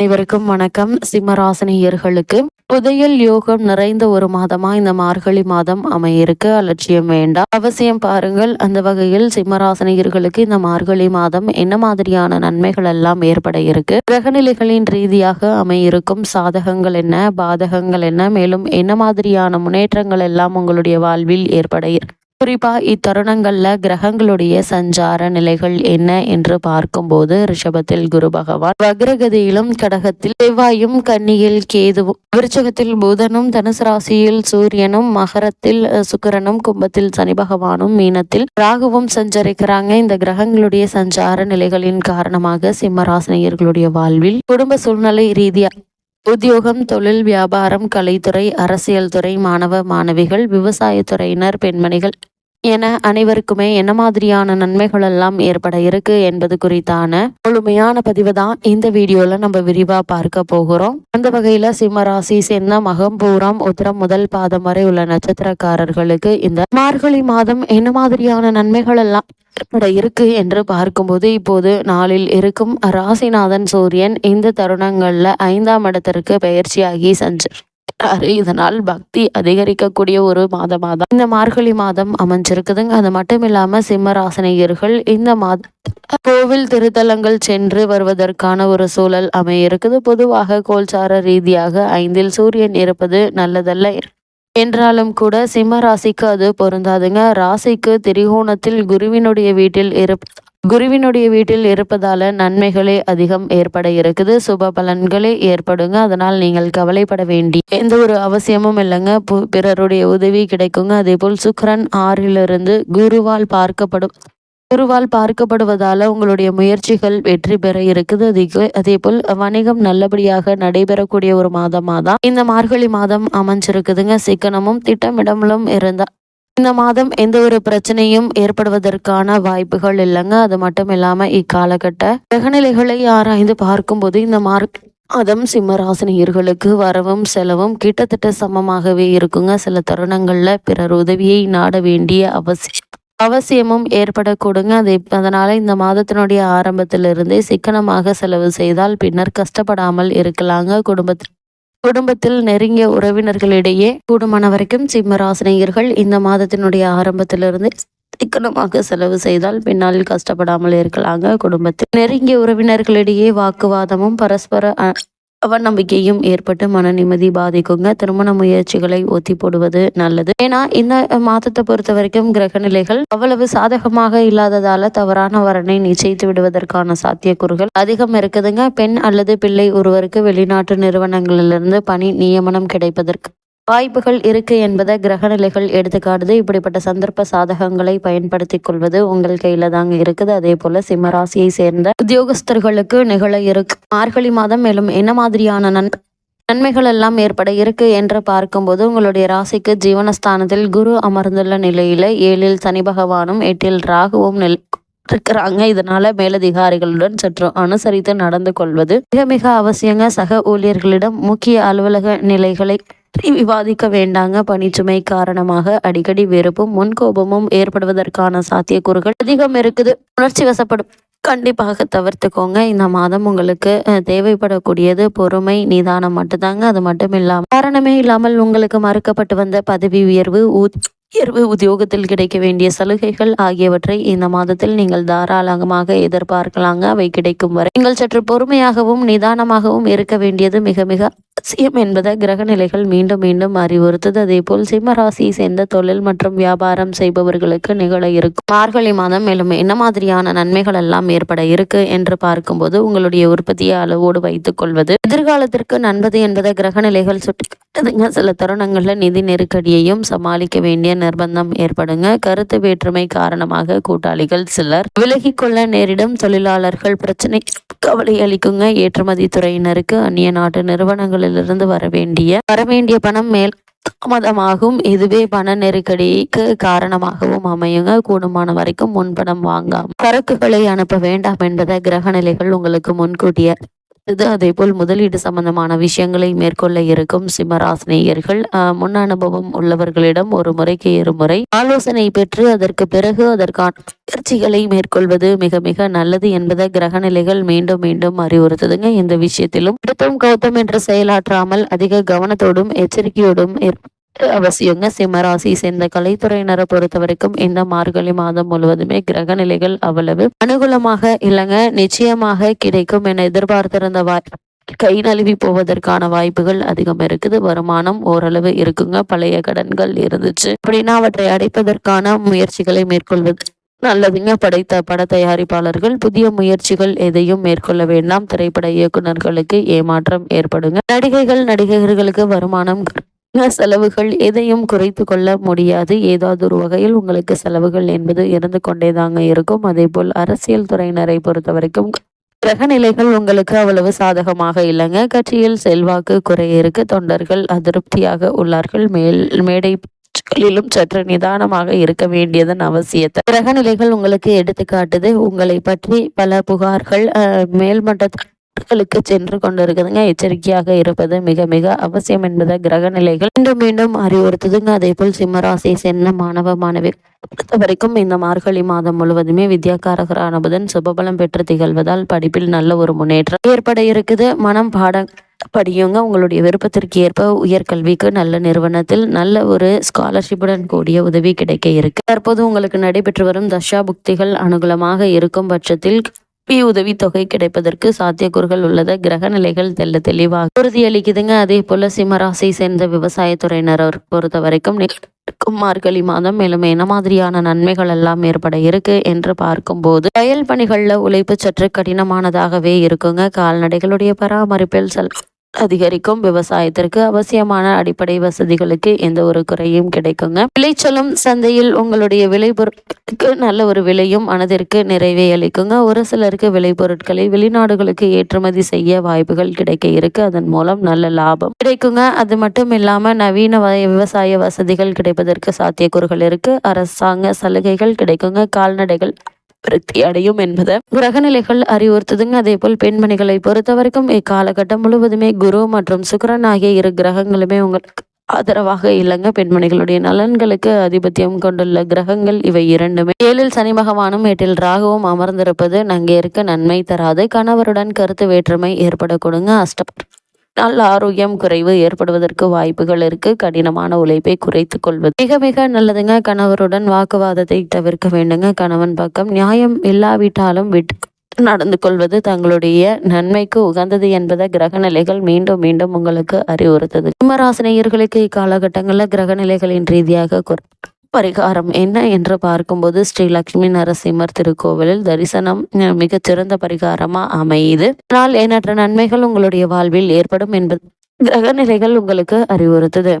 அனைவருக்கும் வணக்கம். சிம்மராசினியர்களுக்கு புதையல் யோகம் நிறைந்த ஒரு மாதமா இந்த மார்கழி மாதம் அமையிருக்கு. அலட்சியம் வேண்டாம். அவசியம் பாருங்கள் அந்த வகையில் சிம்மராசினியர்களுக்கு இந்த மார்கழி மாதம் என்ன மாதிரியான நன்மைகள் எல்லாம் ஏற்பட இருக்கு? கிரகநிலைகளின் ரீதியாக அமையிருக்கும் சாதகங்கள் என்ன பாதகங்கள் என்ன மேலும் என்ன மாதிரியான முன்னேற்றங்கள் எல்லாம் உங்களுடைய வாழ்வில் ஏற்பட இருக்கு? குறிப்பா இத்தருணங்கள்ல கிரகங்களுடைய சஞ்சார நிலைகள் என்ன என்று பார்க்கும்போது ரிஷபத்தில் குரு பகவான் வக்ரகதியிலும் கடகத்தில் செவ்வாயும் கன்னியில் கேதுவும் விருச்சகத்தில் புதனும் தனுசு ராசியில் சூரியனும் மகரத்தில் சுக்கரனும் கும்பத்தில் சனி பகவானும் மீனத்தில் ராகுவும் சஞ்சரிக்கிறாங்க. இந்த கிரகங்களுடைய சஞ்சார நிலைகளின் காரணமாக சிம்மராசினியர்களுடைய வாழ்வில் குடும்ப சூழ்நிலை ரீதியாக உத்தியோகம் தொழில் வியாபாரம் கலைத்துறை அரசியல் துறை மாணவ மாணவிகள் விவசாயத்துறையினர் பெண்மணிகள் என அனைவருக்குமே என்ன மாதிரியான நன்மைகள் எல்லாம் ஏற்பட இருக்கு என்பது குறித்தான முழுமையான பதிவு தான் இந்த வீடியோல நம்ம விரிவா பார்க்க போகிறோம். அந்த வகையில சிம்ம ராசி மகம் பூரம் உத்திரம் முதல் பாதம் வரை உள்ள நட்சத்திரக்காரர்களுக்கு இந்த மார்கழி மாதம் என்ன மாதிரியான நன்மைகள் எல்லாம் ஏற்பட இருக்கு என்று பார்க்கும்போது இப்போது நாளில் இருக்கும் ராசிநாதன் சூரியன் இந்த தருணங்கள்ல ஐந்தாம் இடத்திற்கு பயிற்சியாகி சென்று இதனால் பக்தி அதிகரிக்கக்கூடிய ஒரு மாதமாக தான் இந்த மார்கழி மாதம் அமைஞ்சிருக்குதுங்க. அது மட்டும் இல்லாமல் சிம்மராசனையர்கள் இந்த மாத கோவில் திருத்தலங்கள் சென்று வருவதற்கான ஒரு சூழல் அமைய இருக்குது பொதுவாக கோல்சார ரீதியாக ஐந்தில் சூரியன் இருப்பது நல்லதல்ல. என்றாலும் கூட சிம்ம ராசிக்கு அது பொருந்தாதுங்க. ராசிக்கு திரிகோணத்தில் குருவினுடைய வீட்டில் இருப்ப குருவினுடைய வீட்டில் இருப்பதால நன்மைகளே அதிகம் ஏற்பட இருக்குது. சுப பலன்களே ஏற்படுங்க. அதனால் நீங்கள் கவலைப்பட வேண்டி எந்த ஒரு அவசியமும் இல்லைங்க. பிறருடைய உதவி கிடைக்குங்க. அதே போல் சுக்கரன் ஆறிலிருந்து குருவால் பார்க்கப்படும் குருவால் பார்க்கப்படுவதால உங்களுடைய முயற்சிகள் வெற்றி பெற இருக்குது. அதுக்கு அதே போல் வணிகம் நல்லபடியாக நடைபெறக்கூடிய ஒரு மாதமாக தான் இந்த மார்கழி மாதம் அமைஞ்சிருக்குதுங்க. சிக்கனமும் திட்டமிடமும் இருந்தால் இந்த மாதம் எந்த ஒரு பிரச்சனையும் ஏற்படுவதற்கான வாய்ப்புகள் இல்லைங்க. அது மட்டும் இல்லாம இக்காலகட்ட கிரகநிலைகளை ஆராய்ந்து பார்க்கும்போது இந்த மார்க் அதம் சிம்மராசினியர்களுக்கு வரவும் செலவும் கிட்டத்தட்ட சமமாகவே இருக்குங்க. சில தருணங்கள்ல பிறர் உதவியை நாட வேண்டிய அவசியம் அவசியமும் ஏற்படக்கூடுங்க. அதை அதனால இந்த மாதத்தினுடைய ஆரம்பத்திலிருந்தே சிக்கனமாக செலவு செய்தால் பின்னர் கஷ்டப்படாமல் இருக்கலாங்க. குடும்பத்தில் குடும்பத்தில் நெருங்கிய உறவினர்களிடையே கூடுமான வரைக்கும் சிம்மராசினியர்கள் இந்த மாதத்தினுடைய ஆரம்பத்திலிருந்து சிக்கனமாக செலவு செய்தால் பின்னால் கஷ்டப்படாமல் இருக்கலாங்க குடும்பத்தில். நெருங்கிய உறவினர்களிடையே வாக்குவாதமும் பரஸ்பர அவநம்பிக்கையும் ஏற்பட்டு மன நிம்மதி பாதிக்குங்க. திருமண முயற்சிகளை ஒத்தி போடுவது நல்லது. ஏன்னா இந்த மாதத்தை பொறுத்த வரைக்கும் கிரக நிலைகள் அவ்வளவு சாதகமாக இல்லாததால தவறான வரனை நிச்சயித்து விடுவதற்கான சாத்தியக்கூறுகள் அதிகம் இருக்குதுங்க. பெண் அல்லது பிள்ளை ஒருவருக்கு வெளிநாட்டு நிறுவனங்களிலிருந்து பணி நியமனம் கிடைப்பதற்கு வாய்ப்புகள் இருக்கு என்பதை கிரகநிலைகள் எடுத்துக்காட்டுது. இப்படிப்பட்ட சந்தர்ப்ப சாதகங்களை பயன்படுத்திக் கொள்வது உங்கள் கையில தாங்க இருக்குது. அதே போல சிம்மராசியை சேர்ந்த உத்தியோகஸ்தர்களுக்கு நிகழ இருக்கு. மார்கழி மாதம் மேலும் என்ன மாதிரியான நன் நன்மைகள் எல்லாம் ஏற்பட இருக்கு என்று பார்க்கும்போது உங்களுடைய ராசிக்கு ஜீவனஸ்தானத்தில் குரு அமர்ந்துள்ள நிலையில ஏழில் சனி பகவானும் எட்டில் ராகுவும் நில் இருக்கிறாங்க. இதனால மேலதிகாரிகளுடன் சற்று அனுசரித்து நடந்து கொள்வது மிக மிக அவசியங்க. சக ஊழியர்களிடம் முக்கிய அலுவலக நிலைகளை விவாதிக்க வேண்டாங்க. பணிச்சுமை காரணமாக அடிக்கடி வெறுப்பும் முன்கோபமும் ஏற்படுவதற்கான சாத்தியக்கூறுகள் அதிகம் இருக்குது. உணர்ச்சி வசப்படும். கண்டிப்பாக தவிர்த்துக்கோங்க. இந்த மாதம் உங்களுக்கு தேவைப்படக்கூடியது பொறுமை நிதானம் மட்டும்தாங்க. அது மட்டும் இல்லாமல் காரணமே இல்லாமல் உங்களுக்கு மறுக்கப்பட்டு வந்த பதவி உயர்வு உயர்வு உத்தியோகத்தில் கிடைக்க வேண்டிய சலுகைகள் ஆகியவற்றை இந்த மாதத்தில் நீங்கள் தாராளமாக எதிர்பார்க்கலாங்க. அவை கிடைக்கும் வரை நீங்கள் சற்று பொறுமையாகவும் நிதானமாகவும் இருக்க வேண்டியது மிக மிக அவசியம் என்பதை கிரக நிலைகள் மீண்டும் மீண்டும் அறிவுறுத்தது. அதே போல் சிம்ம ராசியை சேர்ந்த தொழில் மற்றும் வியாபாரம் செய்பவர்களுக்கு நிகழ இருக்கும். மார்கழி மாதம் மேலும் என்ன மாதிரியான நன்மைகள் எல்லாம் ஏற்பட இருக்கு என்று பார்க்கும்போது உங்களுடைய உற்பத்தியை அளவோடு வைத்துக் கொள்வது. எதிர்காலத்திற்கு நண்பது என்பதை கிரக நிலைகள் சுட்டிக்காட்டுதுங்க. சில தருணங்களில் நிதி நெருக்கடியையும் சமாளிக்க வேண்டிய நிர்பந்தம் ஏற்படுங்க. கருத்து வேற்றுமை காரணமாக கூட்டாளிகள் சிலர் விலகிக்கொள்ள நேரிடும். தொழிலாளர்கள் பிரச்சனை கவலை அளிக்குங்க. ஏற்றுமதி துறையினருக்கு அந்நிய நாட்டு நிறுவனங்களிலிருந்து வர வேண்டிய வர வேண்டிய பணம் மேல் தாமதமாகும். இதுவே பண நெருக்கடிக்கு காரணமாகவும் அமையுங்க. கூடுமான வரைக்கும் முன்பணம் வாங்காம சரக்குகளை அனுப்ப வேண்டாம் என்பதை கிரக நிலைகள் உங்களுக்கு முன்கூட்டிய இது அதே போல் முதலீடு சம்பந்தமான விஷயங்களை மேற்கொள்ள இருக்கும் சிம்மராசினியர்கள். முன் அனுபவம் உள்ளவர்களிடம் ஒரு முறைக்கு இருமுறை ஆலோசனை பெற்று அதற்கு பிறகு அதற்கான முயற்சிகளை மேற்கொள்வது மிக மிக நல்லது என்பதை கிரக நிலைகள் மீண்டும் மீண்டும் அறிவுறுத்துதுங்க. இந்த விஷயத்திலும் கௌதம் என்று செயலாற்றாமல் அதிக கவனத்தோடும் எச்சரிக்கையோடும் அவசியங்க சிம்மராசி. சேர்ந்த கலைத்துறையினரை பொறுத்த வரைக்கும் இந்த மார்கழி மாதம் முழுவதுமே கிரக நிலைகள் அவ்வளவு அனுகூலமாக இல்லைங்க. நிச்சயமாக கிடைக்கும் என எதிர்பார்த்திருந்த வாய் கை நழுவி போவதற்கான வாய்ப்புகள் அதிகம் இருக்குது. வருமானம் ஓரளவு இருக்குங்க. பழைய கடன்கள் இருந்துச்சு. அப்படின்னா அவற்றை அடைப்பதற்கான முயற்சிகளை மேற்கொள்வது நல்லதுங்க. படைத்த பட தயாரிப்பாளர்கள் புதிய முயற்சிகள் எதையும் மேற்கொள்ள வேண்டாம். திரைப்பட இயக்குனர்களுக்கு ஏமாற்றம் ஏற்படுங்க. நடிகைகள் நடிகர்களுக்கு வருமானம் செலவுகள்? எதையும் குறைத்து கொள்ள முடியாது. ஏதாவது ஒரு வகையில் உங்களுக்கு செலவுகள் என்பது இருந்து கொண்டேதாங்க இருக்கும். அதே போல் அரசியல் துறையினரை பொறுத்த வரைக்கும் கிரக நிலைகள் உங்களுக்கு அவ்வளவு சாதகமாக இல்லைங்க. கட்சியில் செல்வாக்கு குறைய இருக்கு. தொண்டர்கள் அதிருப்தியாக உள்ளார்கள். மேல் மேடை பேச்சுக்களிலும் சற்று நிதானமாக இருக்க வேண்டியதன் அவசியத்தை. கிரக நிலைகள் உங்களுக்கு எடுத்துக்காட்டுது. உங்களை பற்றி பல புகார்கள் அஹ், மேல்மட்டங்களுக்கு சென்று கொண்டிருக்குதுங்க. எச்சரிக்கையாக இருப்பது மிக மிக அவசியம் என்பதை கிரக நிலைகள். மீண்டும் மீண்டும் அறிவுறுத்துதுங்க. அதே போல் சிம்மராசியை சேர்ந்த மாணவ மாணவி. பொறுத்த வரைக்கும் இந்த மார்கழி மாதம் முழுவதுமே வித்யாகாரகரான புதன் சுபபலம் பெற்று திகழ்வதால் படிப்பில் நல்ல ஒரு முன்னேற்றம் ஏற்பட இருக்குது. மனம் பாட படியுங்க. உங்களுடைய விருப்பத்திற்கு ஏற்ப உயர்கல்விக்கு நல்ல நிறுவனத்தில் நல்ல ஒரு ஸ்காலர்ஷிப்புடன் கூடிய உதவி கிடைக்க இருக்கு. தற்போது உங்களுக்கு நடைபெற்று வரும் தஷா புக்திகள் அனுகூலமாக இருக்கும் பட்சத்தில் கல்வி உதவித்தொகை கிடைப்பதற்கு சாத்தியக்கூறுகள் உள்ளத. கிரக நிலைகள் தெல்ல தெளிவாக உறுதியளிக்குதுங்க. அதே போல சிம்மராசி சேர்ந்த விவசாயத்துறையினர் பொறுத்த வரைக்கும் இருக்கும் மார்கழி மாதம் மேலும் என்ன மாதிரியான நன்மைகள் எல்லாம் ஏற்பட இருக்கு என்று பார்க்கும்போது வயல் பணிகள்ல உழைப்பு சற்று கடினமானதாகவே இருக்குங்க. கால்நடைகளுடைய பராமரிப்பில் செல் அதிகரிக்கும் விவசாயத்திற்கு அவசியமான அடிப்படை வசதிகளுக்கு எந்த ஒரு குறையும் கிடைக்குங்க. விளைச்சலும் சந்தையில் உங்களுடைய விளைபொருட்களுக்கு நல்ல ஒரு விலையும் மனதிற்கு நிறைவே அளிக்குங்க. ஒரு சிலருக்கு விளைபொருட்களை வெளிநாடுகளுக்கு ஏற்றுமதி செய்ய வாய்ப்புகள் கிடைக்க இருக்கு. அதன் மூலம் நல்ல லாபம் கிடைக்குங்க. அது மட்டும் இல்லாம நவீன விவசாய வசதிகள் கிடைப்பதற்கு சாத்தியக்கூறுகள் இருக்கு. அரசாங்க சலுகைகள் கிடைக்குங்க. கால்நடைகள் விருத்தி அடையும் என்பதை. கிரகநிலைகள் அறிவுறுத்துதுங்க. அதே போல் பெண்மணிகளை பொறுத்த வரைக்கும் இக்காலகட்டம் முழுவதுமே குரு மற்றும் சுக்கிரன் ஆகிய இரு கிரகங்களுமே உங்களுக்கு ஆதரவாக இல்லைங்க. பெண்மணிகளுடைய நலன்களுக்கு ஆதிபத்தியம் கொண்டுள்ள கிரகங்கள் இவை இரண்டுமே. ஏழில் சனி பகவானும் எட்டில் ராகுவும் அமர்ந்திருப்பது நங்கே இருக்க நன்மை தராது. கணவருடன் கருத்து வேற்றுமை ஏற்படக்கூடுங்க. அஷ்ட நல்ல ஆரோக்கியம் குறைவு ஏற்படுவதற்கு வாய்ப்புகள் இருக்கு. கடினமான உழைப்பை குறைத்துக் கொள்வது மிக மிக நல்லதுங்க. கணவருடன் வாக்குவாதத்தை தவிர்க்க வேண்டுங்க. கணவன் பக்கம் நியாயம் இல்லாவிட்டாலும் விட்டு நடந்து கொள்வது தங்களுடைய நன்மைக்கு உகந்தது என்பதை கிரக நிலைகள் மீண்டும் மீண்டும் உங்களுக்கு அறிவுறுத்தது. சிம்மராசினியர்களுக்கு இக்காலகட்டங்களில் கிரகநிலைகளின் ரீதியாக பரிகாரம் என்ன என்று பார்க்கும்போது ஸ்ரீ லக்ஷ்மி நரசிம்மர் திருக்கோவிலில் தரிசனம் அஹ், மிகச்சிறந்த பரிகாரமா அமையுது. ஆனால் எண்ணற்ற நன்மைகள் உங்களுடைய வாழ்வில் ஏற்படும் என்பது கிரக நிலைகள் உங்களுக்கு அறிவுறுத்துது.